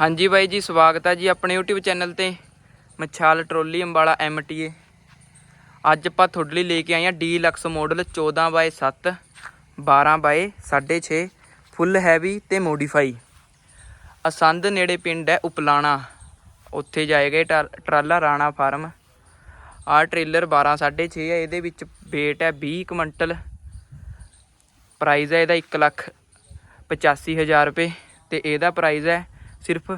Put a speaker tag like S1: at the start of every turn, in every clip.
S1: ਹਾਂਜੀ ਬਾਈ ਜੀ, ਸਵਾਗਤ ਹੈ ਜੀ ਆਪਣੇ YouTube ਚੈਨਲ ਤੇ। ਮਛਾਲ ਟਰੋਲੀ ਅੰਬਾਲਾ MTA ਅੱਜ ਆਪਾਂ ਤੁਹਾਡੇ ਲਈ ਲੈ ਕੇ ਆਏ ਹਾਂ deluxe model 14 by 7 12 by 6.5 full heavy ਤੇ ਮੋਡੀਫਾਈ ਅਸੰਦ ਨੇੜੇ ਪਿੰਡ ਹੈ ਉਪਲਾਣਾ। ਉੱਥੇ ਜਾਏਗਾ ਟਰ- ਟਰਾਲਾ ਰਾਣਾ ਫਾਰਮ। ਆਹ ਟ੍ਰੇਲਰ 12 6.5 ਹੈ ਇਹਦੇ ਵਿੱਚ weight ਹੈ 20 ਕੁਇੰਟਲ। ਪ੍ਰਾਈਸ ਹੈ ਇਹਦਾ 1 ਲੱਖ 85000 ਰੁਪਏ ਤੇ ਇਹਦਾ ਪ੍ਰਾਈਸ ਹੈ ਸਿਰਫ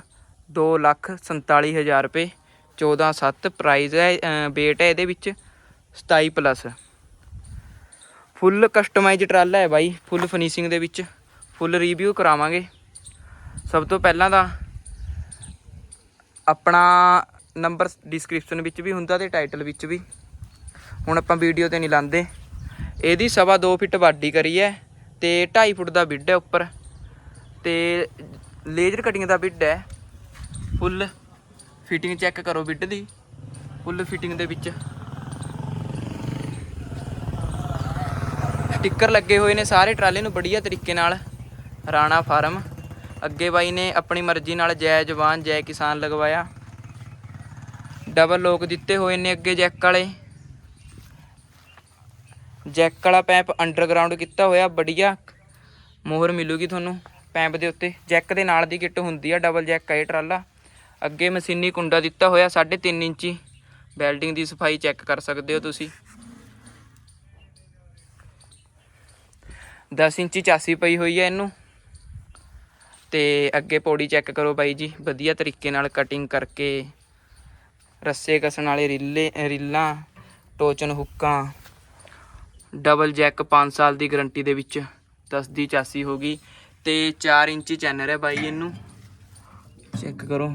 S1: 2 ਲੱਖ 47000 ਰੁਪਏ 14 7 ਪ੍ਰਾਈਸ ਹੈ weight ਹੈ ਇਹਦੇ ਵਿੱਚ 27 ਪਲੱਸ ਫੁੱਲ ਕਸਟਮਾਈਜ਼ ਟਰਾਲਾ ਹੈ ਬਾਈ ਫੁੱਲ ਫਿਨਿਸ਼ਿੰਗ ਦੇ ਵਿੱਚ ਫੁੱਲ ਰਿਵਿਊ ਕਰਾਵਾਂਗੇ। ਸਭ ਤੋਂ ਪਹਿਲਾਂ ਤਾਂ ਆਪਣਾ ਨੰਬਰ ਡਿਸਕ੍ਰਿਪਸ਼ਨ ਵਿੱਚ ਵੀ ਹੁੰਦਾ ਤੇ ਟਾਈਟਲ ਵਿੱਚ ਵੀ। ਹੁਣ ਆਪਾਂ ਵੀਡੀਓ ਤੇ ਨਹੀਂ ਲਾਂਦੇ। ਇਹਦੀ ਸਵਾ 2 ਫਿੱਟ ਵਾਢੀ ਕਰੀ ਹੈ ਤੇ 2.5 ਫੁੱਟ ਦਾ ਬਿੱਡ ਹੈ ਉੱਪਰ। ਤੇ ਲੇਜ਼ਰ ਕਟਿੰਗ ਦਾ ਬਿੱਡ ਹੈ। ਫੁੱਲ ਫਿਟਿੰਗ ਚੈੱਕ ਕਰੋ ਬਿੱਡ ਦੀ। ਫੁੱਲ ਫਿਟਿੰਗ ਦੇ ਵਿੱਚ। ਸਟicker ਲੱਗੇ ਹੋਏ ਨੇ ਸਾਰੇ ਟਰਾਲੇ ਨੂੰ ਬੜੀਆ ਤਰੀਕੇ ਨਾਲ। ਰਾਣਾ ਫਾਰਮ। ਅੱਗੇ ਬਾਈ ਨੇ ਆਪਣੀ ਮਰਜ਼ੀ ਨਾਲ ਜੈ ਜਵਾਨ, ਜੈ ਕਿਸਾਨ ਲਗਵਾਇਆ। ਡਬਲ ਲੋਕ ਦਿੱਤੇ ਹੋਏ ਨੇ ਅੱਗੇ ਜੈਕ ਵਾਲੇ। ਜੈਕ ਵਾਲਾ ਪੈਪ ਅੰਡਰਗਰਾਉਂਡ ਕੀਤਾ ਹੋਇਆ ਬੜੀਆ ਮੋਹਰ ਮਿਲੂਗੀ ਤੁਹਾਨੂੰ। ਪੈਂਪ ਦੇ ਉੱਤੇ ਜੈਕ ਦੇ ਨਾਲ ਦੀ ਕਿੱਟ ਹੁੰਦੀ ਆ ਡਬਲ ਜੈਕ ਹੈ ਇਹ ਟਰਾਲਾ। ਅੱਗੇ ਮਸ਼ੀਨੀ ਕੁੰਡਾ ਦਿੱਤਾ ਹੋਇਆ 3.5 ਇੰਚੀ। ਵੈਲਡਿੰਗ ਦੀ ਸਫ਼ਾਈ ਚੈੱਕ ਕਰ ਸਕਦੇ ਹੋ ਤੁਸੀਂ। 10 ਇੰਚੀ ਚਾਸੀ ਪਈ ਹੋਈ ਹੈ ਇਹਨੂੰ। ਤੇ ਅੱਗੇ ਪੌੜੀ ਚੈੱਕ ਕਰੋ ਬਾਈ ਜੀ, ਵਧੀਆ ਤਰੀਕੇ ਨਾਲ ਕਟਿੰਗ ਕਰਕੇ। ਰੱਸੇ ਕਸਣ ਵਾਲੇ ਰੀਲੇ, ਰੀਲਾਂ ਟੋਚਨ ਹੁੱਕਾਂ ਡਬਲ ਜੈਕ 5 ਸਾਲ ਦੀ ਗਾਰੰਟੀ ਦੇ ਵਿੱਚ 10 ਦੀ ਚਾਸੀ ਹੋ ਗਈ। ਤੇ 4 ਇੰਚੀ ਚੈਨਰ ਹੈ ਬਾਈ ਇਹਨੂੰ। ਚੈੱਕ ਕਰੋ।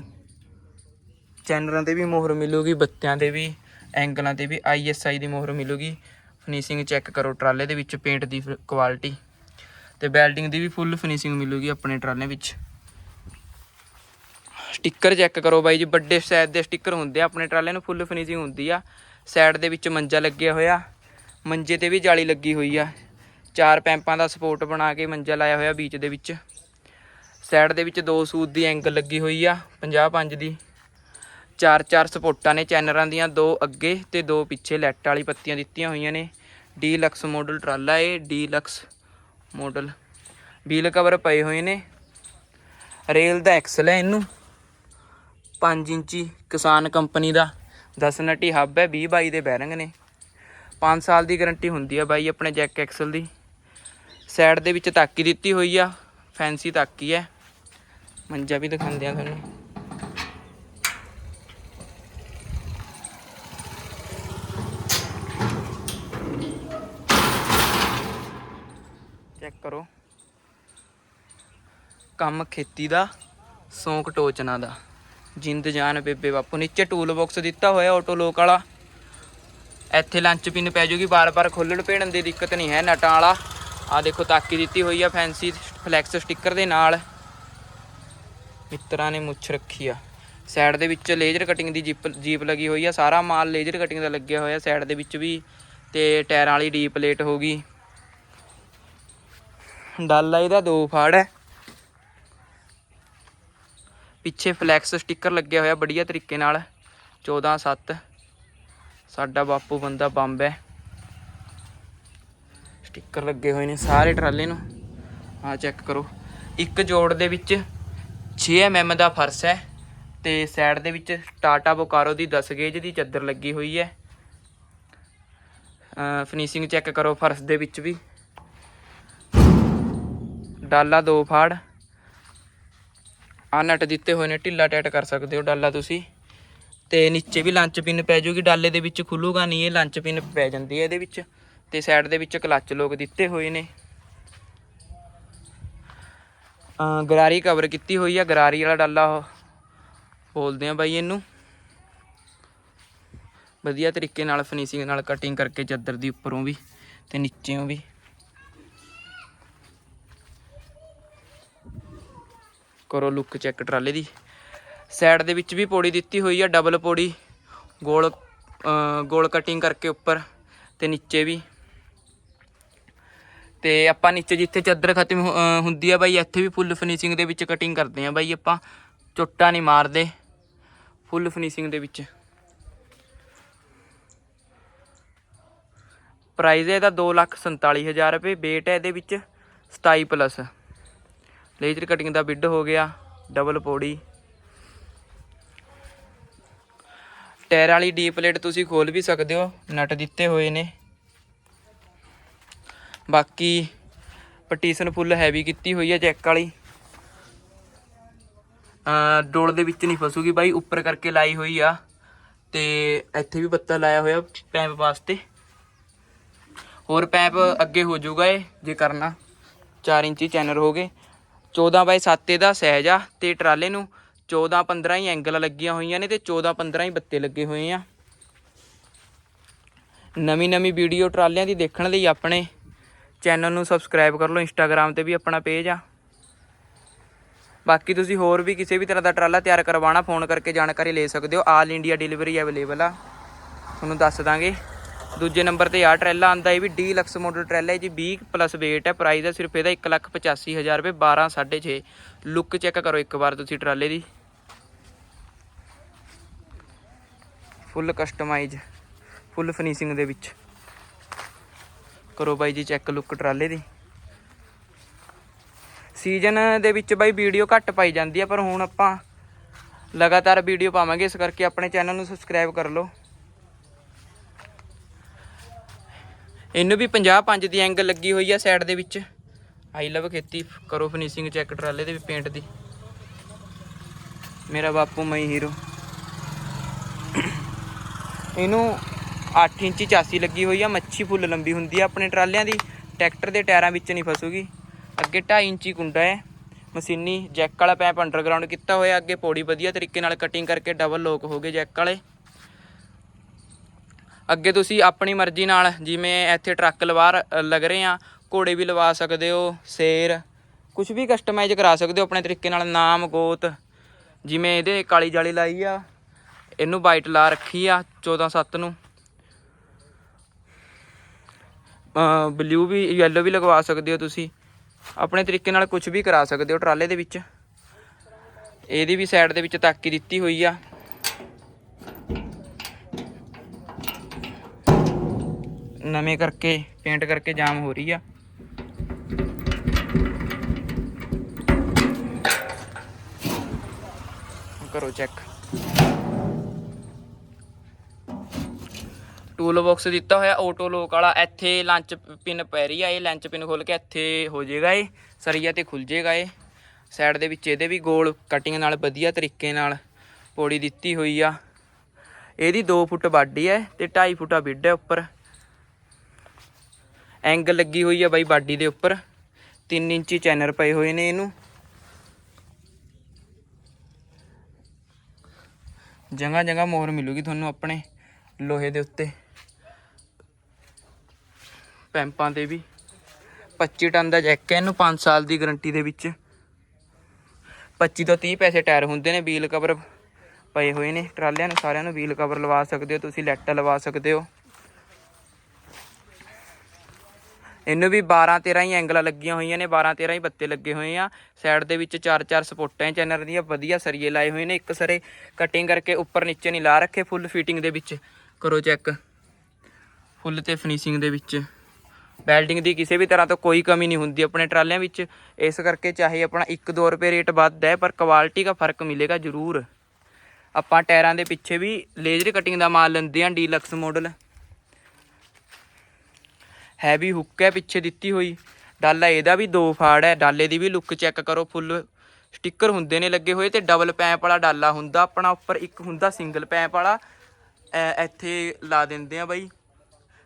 S1: ਚੈਨਰਾਂ ਤੇ ਵੀ ਮੋਹਰ ਮਿਲੂਗੀ, ਬੱਤਿਆਂ ਤੇ ਵੀ, ਐਂਗਲਾਂ ਤੇ ਵੀ ਆਈਐਸਆਈ ਦੀ ਮੋਹਰ ਮਿਲੂਗੀ। ਫਿਨਿਸ਼ਿੰਗ ਚੈੱਕ ਕਰੋ ਟਰਾਲੇ ਦੇ ਵਿੱਚ ਪੇਂਟ ਦੀ ਕੁਆਲਿਟੀ ਤੇ ਬੈਲਡਿੰਗ ਦੀ ਵੀ ਫੁੱਲ ਫਿਨਿਸ਼ਿੰਗ ਮਿਲੂਗੀ ਆਪਣੇ ਟਰਾਲੇ ਵਿੱਚ। ਸਟicker ਚੈੱਕ ਕਰੋ ਬਾਈ ਜੀ, ਵੱਡੇ ਸਾਈਜ਼ ਦੇ ਸਟicker ਹੁੰਦੇ ਆ, ਆਪਣੇ ਟਰਾਲੇ ਨੂੰ ਫੁੱਲ ਫਿਨਿਸ਼ਿੰਗ ਹੁੰਦੀ ਆ। ਸਾਈਡ ਦੇ ਵਿੱਚ ਮੰਜਾ ਲੱਗਿਆ ਹੋਇਆ, ਮੰਜੇ ਤੇ ਵੀ ਜਾਲੀ ਲੱਗੀ ਹੋਈ ਆ। ਚਾਰ ਪੈਂਪਾਂ ਦਾ ਸਪੋਰਟ ਬਣਾ ਕੇ ਮੰਜਾ ਲਾਇਆ ਹੋਇਆ ਵਿੱਚ ਦੇ ਵਿੱਚ। ਸਾਈਡ ਦੇ ਵਿੱਚ ਦੋ ਸੂਤ ਦੀ ਐਂਗਲ ਲੱਗੀ ਹੋਈ ਆ 50 5 ਦੀ। ਚਾਰ ਚਾਰ ਸਪੋਰਟਾਂ ਨੇ ਚੈਨਰਾਂ ਦੀਆਂ ਦੋ ਅੱਗੇ ਤੇ ਦੋ ਪਿੱਛੇ ਲੈਟ ਵਾਲੀ ਪੱਤੀਆਂ ਦਿੱਤੀਆਂ ਹੋਈਆਂ ਨੇ। ਡੀਲਕਸ ਮਾਡਲ ਟਰਾਲਾ ਏ ਡੀਲਕਸ ਮਾਡਲ ਵੀਲ ਕਵਰ ਪਏ ਹੋਏ ਨੇ। ਰੇਲ ਦਾ ਐਕਸਲ ਹੈ ਇਹਨੂੰ। 5 ਇੰਚੀ ਕਿਸਾਨ ਕੰਪਨੀ ਦਾ 10 ਨਟੀ ਹੱਬ ਹੈ 20 ਬਾਈ ਦੇ ਬੈਰਿੰਗ ਨੇ। 5 ਸਾਲ ਦੀ ਗਾਰੰਟੀ ਹੁੰਦੀ ਹੈ ਬਾਈ ਆਪਣੇ ਜੈਕ ਐਕਸਲ ਦੀ। ਸਾਈਡ ਦੇ ਵਿੱਚ ਤਾਕੀ ਦਿੱਤੀ ਹੋਈ ਆ ਫੈਂਸੀ ਤਾਕੀ ਹੈ ਮੰਜਾ ਵੀ ਦਿਖਾਉਂਦੇ ਆ ਤੁਹਾਨੂੰ। ਚੈੱਕ ਕਰੋ। ਕੰਮ ਖੇਤੀ ਦਾ, ਸੌਂਕ ਟੋਚਨਾ ਦਾ। ਜਿੰਦ ਜਾਨ ਬੇਬੇ ਬਾਪੂ, ਨੀਚੇ ਟੂਲ ਬਾਕਸ ਦਿੱਤਾ ਹੋਇਆ ਆਟੋ ਲੋਕ ਵਾਲਾ। ਇੱਥੇ ਲੰਚ ਪਿੰਨ ਪੈ ਜੂਗੀ ਬਾਰ-ਬਾਰ ਖੋਲਣ ਭੇੜਨ ਦੀ ਦਿੱਕਤ ਨਹੀਂ ਹੈ, ਨਟਾਂ ਵਾਲਾ। ਆ ਦੇਖੋ, ਤਾਕੀ ਦਿੱਤੀ ਹੋਈ ਆ ਫੈਂਸੀ ਫਲੈਕਸ ਸਟicker ਦੇ ਨਾਲ। ਮਿੱਤਰਾਂ ਨੇ ਮੁੱਛ ਰੱਖੀ ਆ। ਸਾਈਡ ਦੇ ਵਿੱਚ ਲੇਜ਼ਰ ਕਟਿੰਗ ਦੀ ਜੀਪ ਜੀਪ ਲੱਗੀ ਹੋਈ ਆ। ਸਾਰਾ ਮਾਲ ਲੇਜ਼ਰ ਕਟਿੰਗ ਦਾ ਲੱਗਿਆ ਹੋਇਆ ਸਾਈਡ ਦੇ ਵਿੱਚ ਵੀ ਤੇ ਟਾਇਰਾਂ ਵਾਲੀ ਡੀ ਪਲੇਟ ਹੋ ਗਈ। ਡਾਲਾ ਇਹਦਾ, ਦੋ ਫਾੜ ਹੈ ਪਿੱਛੇ ਫਲੈਕਸ ਸਟicker ਲੱਗਿਆ ਹੋਇਆ ਬੜੀਆ ਤਰੀਕੇ ਨਾਲ। 14 7 ਸਾਡਾ ਬਾਪੂ ਬੰਦਾ ਬੰਬ ਹੈ ਸਟicker ਲੱਗੇ ਹੋਏ ਨੇ ਸਾਰੇ ਟਰਾਲੇ ਨੂੰ। ਆ ਚੈੱਕ ਕਰੋ। ਇੱਕ ਜੋੜ ਦੇ ਵਿੱਚ 6 mm ਦਾ ਫਰਸ਼ ਹੈ ਤੇ ਸਾਈਡ ਦੇ ਵਿੱਚ ਟਾਟਾ ਬੋਕਾਰੋ ਦੀ 10 ਗੇਜ ਦੀ ਚੱਦਰ ਲੱਗੀ ਹੋਈ ਹੈ। ਫਿਨਿਸ਼ਿੰਗ ਚੈੱਕ ਕਰੋ ਫਰਸ਼ ਦੇ ਵਿੱਚ ਵੀ। ਡਾਲਾ ਦੋ ਫਾੜ। ਆ ਨਟ ਦਿੱਤੇ ਹੋਏ ਨੇ, ਢਿੱਲਾ ਟਾਈਟ ਕਰ ਸਕਦੇ ਹੋ ਡਾਲਾ ਤੁਸੀਂ। ਤੇ ਨੀਚੇ ਵੀ ਲੰਚ ਪਿੰਨ ਪੈ ਜੂਗੀ, ਡਾਲੇ ਦੇ ਵਿੱਚ ਖੁੱਲੂਗਾ ਨਹੀਂ, ਇਹ ਲੰਚ ਪਿੰਨ ਪੈ ਜਾਂਦੀ ਹੈ ਇਹਦੇ ਵਿੱਚ। ਤੇ ਸਾਈਡ ਦੇ ਵਿੱਚ ਕਲੱਚ ਲੋਕ ਦਿੱਤੇ ਹੋਏ ਨੇ। ਗਰਾਰੀ ਕਵਰ ਕੀਤੀ ਹੋਈ ਆ, ਗਰਾਰੀ ਵਾਲਾ ਡਾਲਾ ਉਹ। ਬੋਲਦੇ ਆ ਬਾਈ ਇਹਨੂੰ। ਵਧੀਆ ਤਰੀਕੇ ਨਾਲ ਫਿਨਿਸ਼ਿੰਗ ਨਾਲ ਕਟਿੰਗ ਕਰਕੇ ਚੱਦਰ ਦੀ ਉੱਪਰੋਂ ਵੀ ਤੇ ਨੀਚੇੋਂ ਵੀ। ਕਰੋ ਲੁੱਕ ਚੈੱਕ ਟਰਾਲੇ ਦੀ। ਸਾਈਡ ਦੇ ਵਿੱਚ ਵੀ ਪੌੜੀ ਦਿੱਤੀ ਹੋਈ ਆ ਡਬਲ ਪੌੜੀ। ਗੋਲ ਗੋਲ ਕਟਿੰਗ ਕਰਕੇ ਉੱਪਰ ਤੇ ਨੀਚੇ ਵੀ। ਤੇ ਆਪਾਂ ਨੀਚੇ ਜਿੱਥੇ ਚਾਦਰ ਖਤਮ ਹੁੰਦੀ ਆ ਬਾਈ, ਇੱਥੇ ਵੀ ਫੁੱਲ ਫਿਨਿਸ਼ਿੰਗ ਦੇ ਵਿੱਚ ਕਟਿੰਗ ਕਰਦੇ ਆ ਬਾਈ ਆਪਾਂ। ਚੁੱਟਾ ਨਹੀਂ ਮਾਰਦੇ। ਫੁੱਲ ਫਿਨਿਸ਼ਿੰਗ ਦੇ ਵਿੱਚ। ਪ੍ਰਾਈਸ ਇਹਦਾ 247000 ਰੁਪਏ, weight ਹੈ ਇਹਦੇ ਵਿੱਚ 27 ਪਲੱਸ ਲੇਜ਼ਰ ਕਟਿੰਗ ਦਾ ਬਿੱਡ ਹੋ ਗਿਆ ਡਬਲ ਪੌੜੀ। ਟਾਇਰ ਵਾਲੀ ਡੀ ਪਲੇਟ ਤੁਸੀਂ ਖੋਲ ਵੀ ਸਕਦੇ ਹੋ, ਨਟ ਦਿੱਤੇ ਹੋਏ ਨੇ। ਬਾਕੀ ਪਟੀਸ਼ਨ ਫੁੱਲ ਹੈਵੀ ਕੀਤੀ ਹੋਈ ਹੈ ਚੈੱਕ ਵਾਲੀ। ਡੋਲ ਦੇ ਵਿੱਚ ਨਹੀਂ ਫਸੂਗੀ ਬਾਈ, ਉੱਪਰ ਕਰਕੇ ਲਾਈ ਹੋਈ ਆ। ਤੇ ਇੱਥੇ ਵੀ ਪੱਤਾ ਲਾਇਆ ਹੋਇਆ ਪੈਪ ਵਾਸਤੇ। ਹੋਰ ਪੈਪ ਅੱਗੇ ਹੋ ਜਾਊਗਾ ਇਹ, ਜੇ ਕਰਨਾ। 4 ਇੰਚੀ ਚੈਨਲ ਹੋ ਗਏ। 14 ਬਾਈ 7 ਇਹਦਾ ਸਹਿਜ ਆ ਤੇ ਟਰਾਲੇ ਨੂੰ 14 15 ਹੀ ਐਂਗਲ ਲੱਗੀਆਂ ਹੋਈਆਂ ਨੇ ਤੇ 14 15 ਹੀ ਬੱਤੇ ਲੱਗੇ ਹੋਏ ਆ। ਨਵੀਂ ਨਵੀਂ ਵੀਡੀਓ ਟਰਾਲਿਆਂ ਦੀ ਦੇਖਣ ਲਈ ਆਪਣੇ। ਚੈਨਲ ਨੂੰ ਸਬਸਕ੍ਰਾਈਬ ਕਰ ਲਓ ਇੰਸਟਾਗ੍ਰam ਤੇ ਵੀ ਆਪਣਾ ਪੇਜ ਆ। ਬਾਕੀ ਤੁਸੀਂ ਹੋਰ ਵੀ ਕਿਸੇ ਵੀ ਤਰ੍ਹਾਂ ਦਾ ਟਰਾਲਾ ਤਿਆਰ ਕਰਵਾਉਣਾ, ਫੋਨ ਕਰਕੇ ਜਾਣਕਾਰੀ ਲੈ ਸਕਦੇ ਹੋ। ਆਲ ਇੰਡੀਆ ਡਿਲੀਵਰੀ ਅਵੇਲੇਬਲ ਆ। ਤੁਹਾਨੂੰ ਦੱਸ ਦਾਂਗੇ। ਦੂਜੇ ਨੰਬਰ ਤੇ ਆ ਟਰੈਲਾ ਆਂਦਾ ਇਹ ਵੀ ਡੀ ਲਕਸ ਮਾਡਲ ਟਰੈਲਾ ਹੈ ਜੀ। 20 ਪਲੱਸ weight ਹੈ ਪ੍ਰਾਈਸ ਹੈ ਸਿਰਫ ਇਹਦਾ 185000 ਰੁਪਏ 12 6.5 ਲੁੱਕ ਚੈੱਕ ਕਰੋ ਇੱਕ ਵਾਰ ਤੁਸੀਂ ਟਰਾਲੇ ਦੀ। ਫੁੱਲ ਕਸਟਮਾਈਜ਼ ਫੁੱਲ ਫਿਨਿਸ਼ਿੰਗ ਦੇ ਵਿੱਚ। ਕਰੋ ਬਾਈ ਜੀ ਚੈੱਕ ਲੁੱਕ ਟਰਾਲੇ ਦੀ। ਸੀਜ਼ਨ ਦੇ ਵਿੱਚ ਬਾਈ ਵੀਡੀਓ ਘੱਟ ਪਾਈ ਜਾਂਦੀ ਹੈ ਪਰ ਹੁਣ ਆਪਾਂ ਲਗਾਤਾਰ ਵੀਡੀਓ ਪਾਵਾਂਗੇ, ਇਸ ਕਰਕੇ ਆਪਣੇ ਚੈਨਲ ਨੂੰ ਸਬਸਕ੍ਰਾਈਬ ਕਰ ਲਓ। ਇਹਨੂੰ ਵੀ 50 5 ਦੀ ਐਂਗਲ ਲੱਗੀ ਹੋਈ ਆ ਸਾਈਡ ਦੇ ਵਿੱਚ। ਆਈ ਲਵ ਖੇਤੀ, ਕਰੋ ਫਿਨਿਸ਼ਿੰਗ ਚੈੱਕ ਟਰਾਲੇ ਦੇ ਵੀ ਪੇਂਟ ਦੀ। ਮੇਰਾ ਬਾਪੂ ਮਈ ਹੀਰੋ ਇਹਨੂੰ 8 ਇੰਚੀ ਚਾਸੀ ਲੱਗੀ ਹੋਈ ਆ, ਮੱਛੀ ਫੁੱਲ ਲੰਬੀ ਹੁੰਦੀ ਆ ਆਪਣੇ ਟਰਾਲਿਆਂ ਦੀ। ਟਰੈਕਟਰ ਦੇ ਟਾਇਰਾਂ ਵਿੱਚ ਨਹੀਂ ਫਸੂਗੀ। ਅੱਗੇ 2.5 ਇੰਚੀ ਕੁੰਡਾ ਹੈ, ਮਸ਼ੀਨੀ ਜੈਕ ਵਾਲਾ ਪੈਪ ਅੰਡਰਗਰਾਉਂਡ ਕੀਤਾ ਹੋਇਆ, ਅੱਗੇ ਪੌੜੀ ਵਧੀਆ ਤਰੀਕੇ ਨਾਲ ਕਟਿੰਗ ਕਰਕੇ ਡਬਲ ਲੋਕ ਹੋ ਗਏ ਜੈਕ ਵਾਲੇ। ਅੱਗੇ ਤੁਸੀਂ ਆਪਣੀ ਮਰਜ਼ੀ ਨਾਲ ਜਿਵੇਂ ਇੱਥੇ ਟਰੱਕ ਲਵਾ ਰ- ਲੱਗ ਰਹੇ ਆ, ਘੋੜੇ ਵੀ ਲਵਾ ਸਕਦੇ ਹੋ, ਸ਼ੇਰ ਕੁਝ ਵੀ ਕਸਟਮਾਈਜ਼ ਕਰਾ ਸਕਦੇ ਹੋ ਆਪਣੇ ਤਰੀਕੇ ਨਾਲ, ਨਾਮ, ਗੋਤ। ਜਿਵੇਂ ਇਹਦੇ ਕਾਲੀ ਜਾਲੀ ਲਾਈ ਆ, ਇਹਨੂੰ ਵਾਈਟ ਲਾ ਰੱਖੀ ਆ 14 7 ਨੂੰ। ਬਲੂ ਵੀ ਯੈਲੋ ਵੀ ਲਗਵਾ ਸਕਦੇ ਹੋ ਤੁਸੀਂ। ਆਪਣੇ ਤਰੀਕੇ ਨਾਲ ਕੁਝ ਵੀ ਕਰਾ ਸਕਦੇ ਹੋ ਟਰਾਲੇ ਦੇ ਵਿੱਚ। ਇਹਦੀ ਵੀ ਸਾਈਡ ਦੇ ਵਿੱਚ ਤਾਕੀ ਦਿੱਤੀ ਹੋਈ ਆ। ਨਵੇਂ ਕਰਕੇ ਪੇਂਟ ਕਰਕੇ ਜਾਮ ਹੋ ਰਹੀ ਆ। ਕਰੋ ਚੈੱਕ ਟੂਲ ਬਾਕਸ ਦਿੱਤਾ ਹੋਇਆ ਆਟੋ ਲੋਕ ਵਾਲਾ। ਇੱਥੇ ਲੰਚ ਪਿਨ ਪੈ ਰਹੀ ਆ, ਇਹ ਲੰਚ ਪਿਨ ਖੋਲ ਕੇ ਇੱਥੇ ਹੋ ਜਾਏਗਾ ਇਹ। ਸਰੀਆ ਤੇ ਖੁੱਲ ਜਾਏਗਾ ਇਹ। ਸਾਈਡ ਦੇ ਵਿੱਚ ਇਹਦੇ ਵੀ ਗੋਲ ਕਟਿੰਗ ਨਾਲ, ਵਧੀਆ ਤਰੀਕੇ ਨਾਲ ਪੌੜੀ ਦਿੱਤੀ ਹੋਈ ਆ। ਇਹਦੀ 2 ਫੁੱਟ ਬਾਡੀ ਹੈ ਤੇ 2.5 ਫੁੱਟਾ ਬਿੱਡ ਹੈ ਉੱਪਰ। ਐਂਗਲ ਲੱਗੀ ਹੋਈ ਆ ਬਾਈ ਬਾਡੀ ਦੇ ਉੱਪਰ। 3 ਇੰਚੀ ਚੈਨਰ ਪਏ ਹੋਏ ਨੇ ਇਹਨੂੰ। ਜਗ੍ਹਾ ਜਗ੍ਹਾ ਮੋਹਰ ਮਿਲੂਗੀ ਤੁਹਾਨੂੰ ਆਪਣੇ ਲੋਹੇ ਦੇ ਉੱਤੇ। ਪੈਂਪਾਂ ਤੇ ਵੀ। 25 ਟਨ ਦਾ ਜੈਕ ਹੈ ਇਹਨੂੰ 5 ਸਾਲ ਦੀ ਗਾਰੰਟੀ ਦੇ ਵਿੱਚ। 25 ਤੋਂ 30 ਪੈਸੇ ਟਾਇਰ ਹੁੰਦੇ ਨੇ, ਵੀਲ ਕਵਰ ਪਏ ਹੋਏ ਨੇ। ਟਰਾਲਿਆਂ ਨੂੰ ਸਾਰਿਆਂ ਨੂੰ ਵੀਲ ਕਵਰ ਲਵਾ ਸਕਦੇ ਹੋ, ਤੁਸੀਂ ਲੈਟ ਲਵਾ ਸਕਦੇ ਹੋ। ਇਹਨੂੰ ਵੀ 12 13 ਹੀ ਐਂਗਲਾਂ ਲੱਗੀਆਂ ਹੋਈਆਂ ਨੇ 12 13 ਹੀ ਬੱਤੇ ਲੱਗੇ ਹੋਏ ਆ। ਸਾਈਡ ਦੇ ਵਿੱਚ ਚਾਰ ਚਾਰ ਸਪੋਰਟਾਂ ਚੈਨਰ ਦੀਆਂ ਵਧੀਆ ਸਰੀਏ ਲਾਏ ਹੋਏ ਨੇ। ਇੱਕ ਸਰੇ ਕਟਿੰਗ ਕਰਕੇ ਉੱਪਰ ਨੀਚੇ ਨਹੀਂ ਲਾ ਰੱਖੇ ਫੁੱਲ ਫਿਟਿੰਗ ਦੇ ਵਿੱਚ। ਕਰੋ ਚੈੱਕ ਫੁੱਲ ਤੇ ਫਿਨਿਸ਼ਿੰਗ ਦੇ ਵਿੱਚ। ਵੈਲਡਿੰਗ ਦੀ ਕਿਸੇ ਵੀ ਤਰ੍ਹਾਂ ਤੋਂ ਕੋਈ ਕਮੀ ਨਹੀਂ ਹੁੰਦੀ ਆਪਣੇ ਟਰਾਲਿਆਂ ਵਿੱਚ। ਇਸ ਕਰਕੇ ਚਾਹੇ ਆਪਣਾ 1-2 ਰੁਪਏ ਰੇਟ ਵੱਧ ਹੈ, ਪਰ ਕੁਆਲਿਟੀ ਦਾ ਫ਼ਰਕ ਮਿਲੇਗਾ ਜ਼ਰੂਰ। ਆਪਾਂ ਟਾਇਰਾਂ ਦੇ ਪਿੱਛੇ ਵੀ ਲੇਜ਼ਰ ਕਟਿੰਗ ਦਾ ਮਾਲ ਲੈਂਦੇ ਹਾਂ ਡੀਲਕਸ ਮਾਡਲ ਹੈਵੀ ਹੁੱਕ ਹੈ ਪਿੱਛੇ ਦਿੱਤੀ ਹੋਈ। ਡਾਲਾ ਇਹਦਾ ਵੀ ਦੋ ਫਾੜ ਹੈ। ਡਾਲੇ ਦੀ ਵੀ ਲੁੱਕ ਚੈੱਕ ਕਰੋ ਫੁੱਲ ਸਟicker ਹੁੰਦੇ ਨੇ ਲੱਗੇ ਹੋਏ ਤੇ ਡਬਲ ਪੈਪ ਵਾਲਾ ਡਾਲਾ ਹੁੰਦਾ। ਆਪਣਾ ਉੱਪਰ ਇੱਕ ਹੁੰਦਾ ਸਿੰਗਲ ਪੈਪ ਵਾਲਾ। ਐ- ਇੱਥੇ ਲਾ ਦਿੰਦੇ ਆ ਬਾਈ।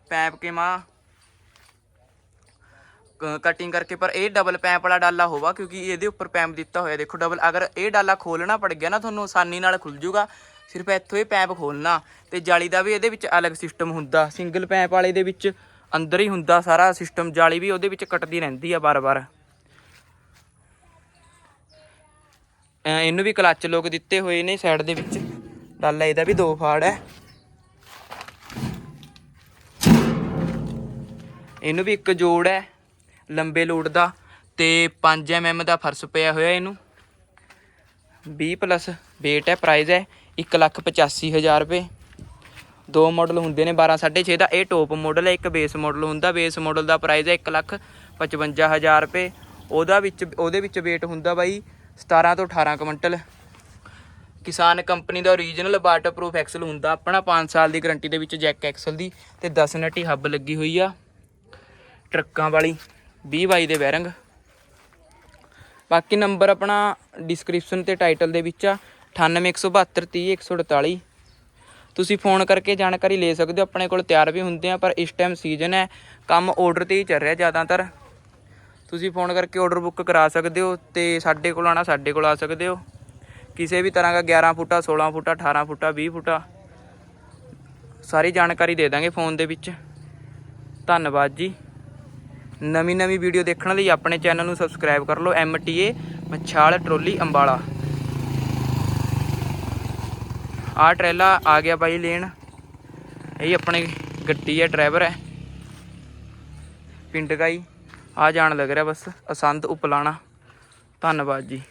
S1: ਪੈਪ ਕੇ ਮਾਂ ਕਟਿੰਗ ਕਰਕੇ, ਪਰ ਇਹ ਡਬਲ ਪੈਂਪ ਵਾਲਾ ਡਾਲਾ ਹੋਵਾ ਕਿਉਂਕਿ ਇਹਦੇ ਉੱਪਰ ਪੈਂਪ ਦਿੱਤਾ ਹੋਇਆ। ਦੇਖੋ ਡਬਲ ਅਗਰ ਇਹ ਡਾਲਾ ਖੋਲਣਾ ਪੜ ਗਿਆ ਨਾ, ਤੁਹਾਨੂੰ ਆਸਾਨੀ ਨਾਲ ਖੁੱਲ ਜੂਗਾ ਸਿਰਫ ਇੱਥੋਂ ਇਹ ਪੈਂਪ ਖੋਲਣਾ। ਤੇ ਜਾਲੀ ਦਾ ਵੀ ਇਹਦੇ ਵਿੱਚ ਅਲੱਗ ਸਿਸਟਮ ਹੁੰਦਾ। ਸਿੰਗਲ ਪੈਂਪ ਵਾਲੇ ਦੇ ਵਿੱਚ ਅੰਦਰ ਹੀ ਹੁੰਦਾ ਸਾਰਾ ਸਿਸਟਮ ਜਾਲੀ ਵੀ ਉਹਦੇ ਵਿੱਚ ਕੱਟਦੀ ਰਹਿੰਦੀ ਆ ਬਾਰ-ਬਾਰ। ਇਹਨੂੰ ਵੀ ਕਲੱਚ ਲੋਕ ਦਿੱਤੇ ਹੋਏ ਨੇ ਸਾਈਡ ਦੇ ਵਿੱਚ। ਡਾਲਾ ਇਹਦਾ ਵੀ ਦੋ ਫਾੜ ਹੈ। ਇਹਨੂੰ ਵੀ ਇੱਕ ਜੋੜ ਹੈ। ਲੰਬੇ ਲੋਡ ਦਾ ਤੇ 5 mm ਦਾ ਫਰਸ਼ ਪਿਆ ਹੋਇਆ ਇਹਨੂੰ। 20 ਪਲੱਸ weight ਹੈ ਪ੍ਰਾਈਸ ਹੈ 185000 ਰੁਪਏ। ਦੋ ਮਾਡਲ ਹੁੰਦੇ ਨੇ 12 6.5 ਦਾ, ਇਹ ਟੋਪ ਮਾਡਲ ਹੈ, ਇੱਕ ਬੇਸ ਮਾਡਲ ਹੁੰਦਾ। ਬੇਸ ਮਾਡਲ ਦਾ ਪ੍ਰਾਈਸ ਹੈ 155000 ਰੁਪਏ। ਉਹਦਾ ਵਿੱਚ, ਉਹਦੇ ਵਿੱਚ weight ਹੁੰਦਾ ਬਾਈ 17 ਤੋਂ 18 ਕੁਇੰਟਲ। ਕਿਸਾਨ ਕੰਪਨੀ ਦਾ ਓਰੀਜਨਲ ਵਾਟਰਪ੍ਰੂਫ ਐਕਸਲ ਹੁੰਦਾ। ਆਪਣਾ 5 ਸਾਲ ਦੀ ਗਾਰੰਟੀ ਦੇ ਵਿੱਚ ਜੈਕ ਐਕਸਲ ਦੀ ਤੇ 10 ਨਟੀ ਹੱਬ ਲੱਗੀ ਹੋਈ ਆ। ਟਰੱਕਾਂ ਵਾਲੀ। 20 ਬਾਈ ਦੇ ਬੈਰੰਗ ਬਾਕੀ ਨੰਬਰ ਆਪਣਾ ਡਿਸਕ੍ਰਿਪਸ਼ਨ ਤੇ ਟਾਈਟਲ ਦੇ ਵਿੱਚ ਆ 9817230148 ਤੁਸੀਂ ਫੋਨ ਕਰਕੇ ਜਾਣਕਾਰੀ ਲੈ ਸਕਦੇ ਹੋ, ਆਪਣੇ ਕੋਲ ਤਿਆਰ ਵੀ ਹੁੰਦੇ ਆ, ਪਰ ਇਸ ਟਾਈਮ ਸੀਜ਼ਨ ਹੈ, ਕੰਮ ਆਰਡਰ ਤੇ ਹੀ ਚੱਲ ਰਿਹਾ ਜ਼ਿਆਦਾਤਰ। ਤੁਸੀਂ ਫੋਨ ਕਰਕੇ ਆਰਡਰ ਬੁੱਕ ਕਰਾ ਸਕਦੇ ਹੋ ਤੇ ਸਾਡੇ ਕੋਲ ਆਣਾ ਸਾਡੇ ਕੋਲ ਆ ਸਕਦੇ ਹੋ। ਕਿਸੇ ਵੀ ਤਰ੍ਹਾਂ ਦਾ 11 ਫੁੱਟਾ 16 ਫੁੱਟਾ 18 ਫੁੱਟਾ 20 ਫੁੱਟਾ, ਸਾਰੀ ਜਾਣਕਾਰੀ ਦੇ ਦਾਂਗੇ ਫੋਨ ਦੇ ਵਿੱਚ। ਧੰਨਵਾਦ ਜੀ। ਨਵੀਂ ਨਵੀਂ ਵੀਡੀਓ ਦੇਖਣ ਲਈ ਆਪਣੇ ਚੈਨਲ ਨੂੰ ਸਬਸਕ੍ਰਾਈਬ ਕਰ ਲਓ MTA ਮਛਾਲ ਟਰੋਲੀ, ਅੰਬਾਲਾ। ਆਹ ਟਰੈਲਾ ਆ ਗਿਆ ਬਾਈ ਲੈਣ ਇਹ ਆਪਣੇ ਗੱਡੀ ਹੈ ਡਰਾਈਵਰ ਹੈ ਪਿੰਡ ਗਾਈ ਆ ਜਾਣ ਲੱਗ ਰਿਹਾ ਬਸ, ਅਸੰਦ ਉਪਲਾਣਾ। ਧੰਨਵਾਦ ਜੀ।